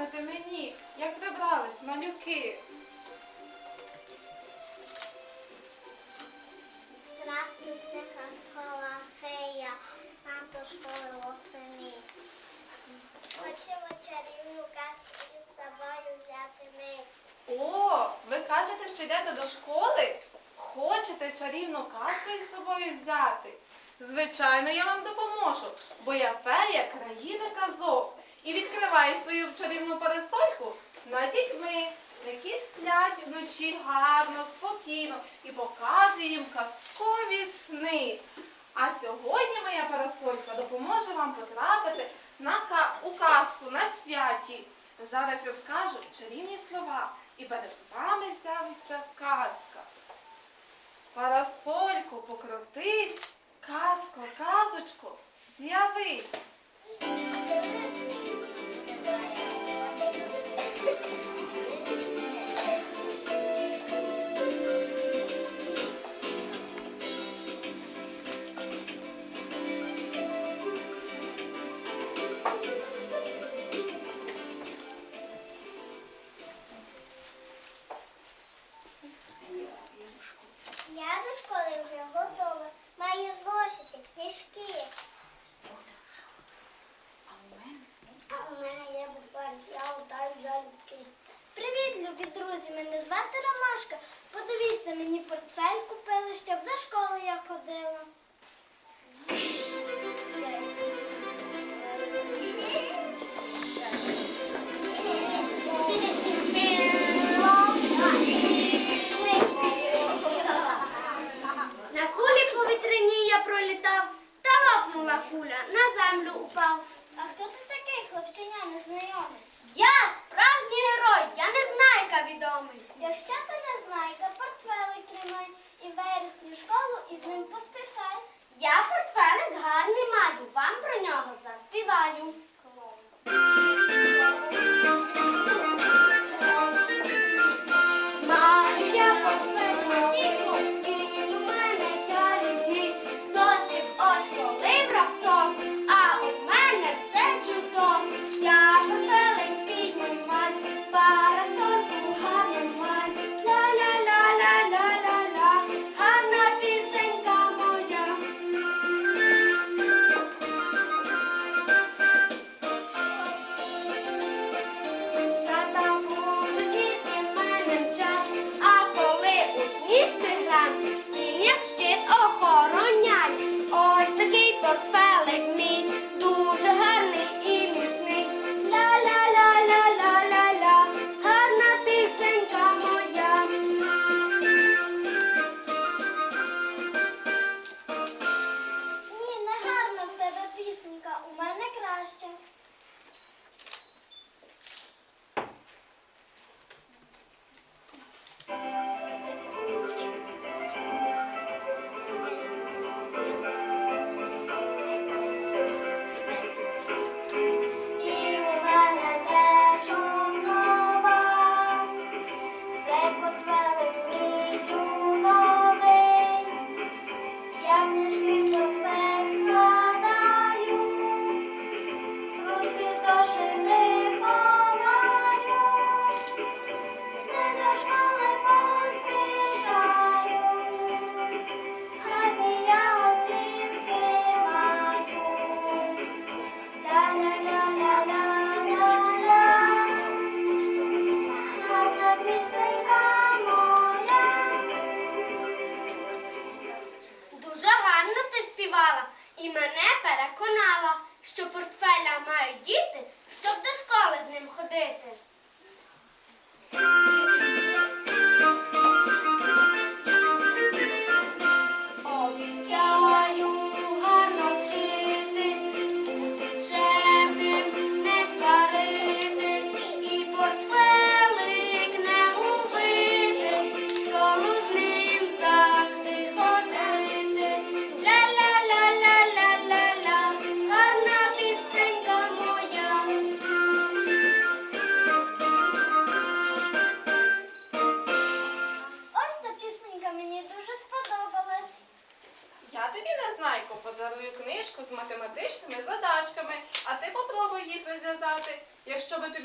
Глянете мені, як прибрались малюки. Здравствуйте, казкова фея, нам до школи восени. Хочемо чарівну казку із собою взяти ми. О, ви кажете, що йдете до школи? Хочете чарівну казку із собою взяти? Звичайно, я вам допоможу, бо я фея країни казок і відкриваю свою чарівну парасольку над дітьми, які сплять вночі гарно, спокійно і показую їм казкові сни. А сьогодні моя парасолька допоможе вам потрапити на у казку на святі. Зараз я скажу чарівні слова, і перед вами з'явиться казка. Парасольку покрутись, казко, казочко, з'явись. Я до школи вже готова. Маю зошити, книжки. А у мене є буквально, я удаю залюбки. Привіт, любі друзі! Мене звати Ромашка. Подивіться, мені портфель купили, щоб до школи я ходила.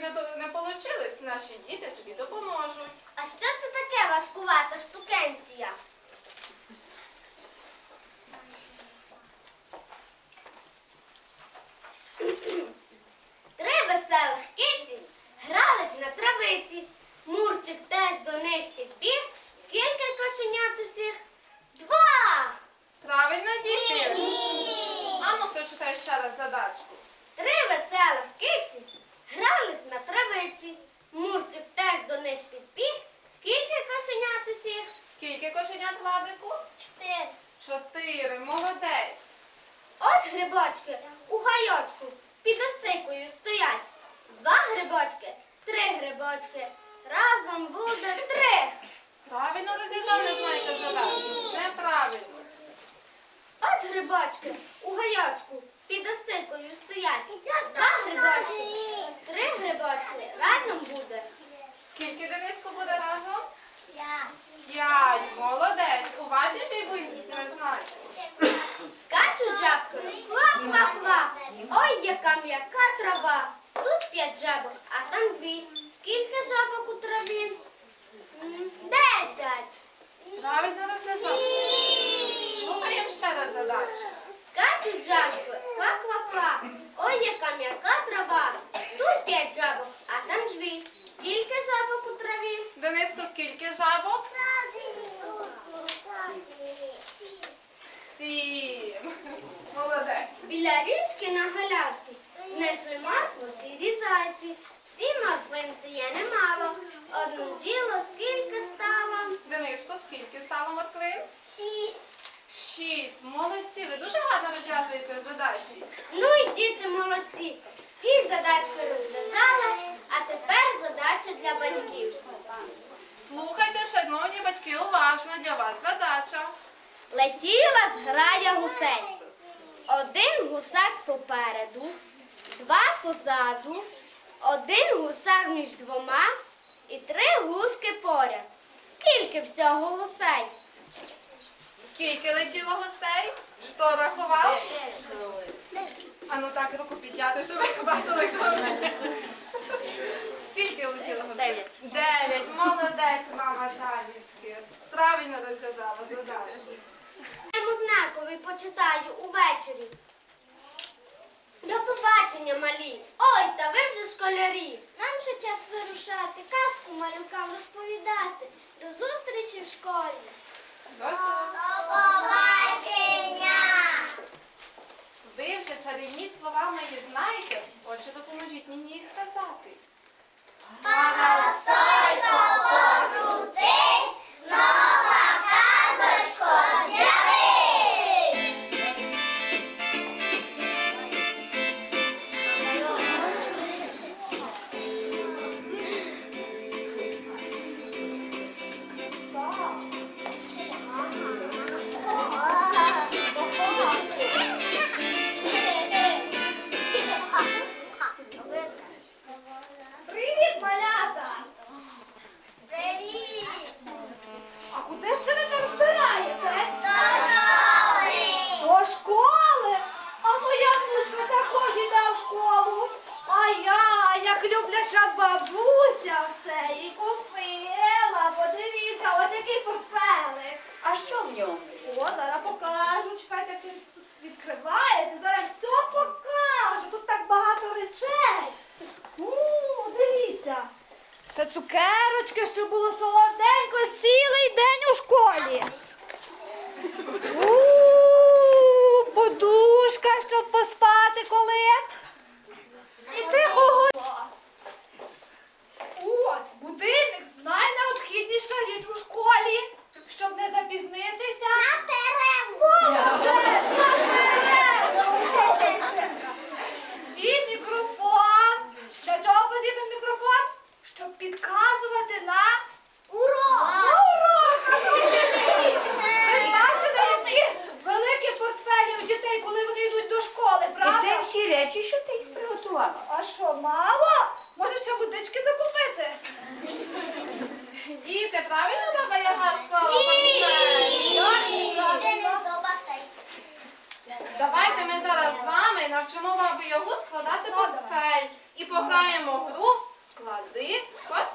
Тобі не, не наші діти тобі допоможуть. А що це таке важкувата штукенція? Три веселих киці грались на травиці. Мурчик теж до них підбіг. Скільки кошенят усіх? Два! Правильно, діти? А ну, хто читає ще раз задачку? Три веселих киці грались на травиці. Мурчик теж до них підбіг. Скільки кошенят усіх? Скільки кошенят Владику? Чотири. Чотири. Молодець. Ось грибочки у гайочку під осикою стоять. Два грибочки, три грибочки. Разом буде три. Правильно розв'язав Незнайка задачку? Неправильно. Ось грибочки у гайочку під осикою стоять. Два грибочки, три грибочки. Разом буде. Скільки Дениску буде разом? Я. П'ять. Молодець. Уважніший будь Незнайко. Скачуть жабки, ква-ква-ква. Ой, яка м'яка трава. Тут п'ять жабок, а там дві. Скільки жабок у траві? Десять. Правильно розв'язав. Слухаємо ще раз задачу. Скачуть жабки, ква-ква-ква. Ой, яка м'яка трава. Тут п'ять жабок, а там дві. Скільки жабок у траві? Дениско, скільки жабок? Сім. Молодець. Біля річки на галявці знайшли моркву сірі зайці. Сім морквинці є немало. Одну з'їло скільки стало. Дениско, скільки стало морквин? Шість. Шість. Молодці. Ви дуже гарно розв'язуєте задачі. Ну і діти молодці. Всі задачки розв'язали, а тепер задача для батьків. Слухайте, шановні батьки, уважно для вас задача. Летіла зграя гусей. Один гусак попереду, два позаду, один гусак між двома і три гуски поряд. Скільки всього гусей? Скільки летіло гусей? Хто рахував? А ну так, руку підняти, щоб ви бачили кого. Скільки летіло гусей? Дев'ять. Дев'ять. Молодець, мама Танюшки. Правильно розв'язала задачу. Йому знаковий почитаю увечері. До побачення, малі. Ой, та ви вже школярі. Нам вже час вирушати, казку малюкам розповідати. До зустрічі в школі. До побачення! Ви вже чарівні слова мої знаєте, отже допоможіть мені їх казати. Любляча бабуся, все і купила. Подивіться, ось такий портфелик. А що в ньому? О, зараз покажу. Чекайте, відкривається. Зараз все покажу. Тут так багато речей. У, дивіться. Це цукерочки, що було солоденько цілий день у школі. У, подушка, щоб поспати коли. речі, що ти їх приготувала. А що, мало? Може, ще будички докупити? Діти, правильно баба Яга склала? Давайте ми зараз з вами навчимо бабу Ягу складати портфель і пограємо гру «Склади портфель».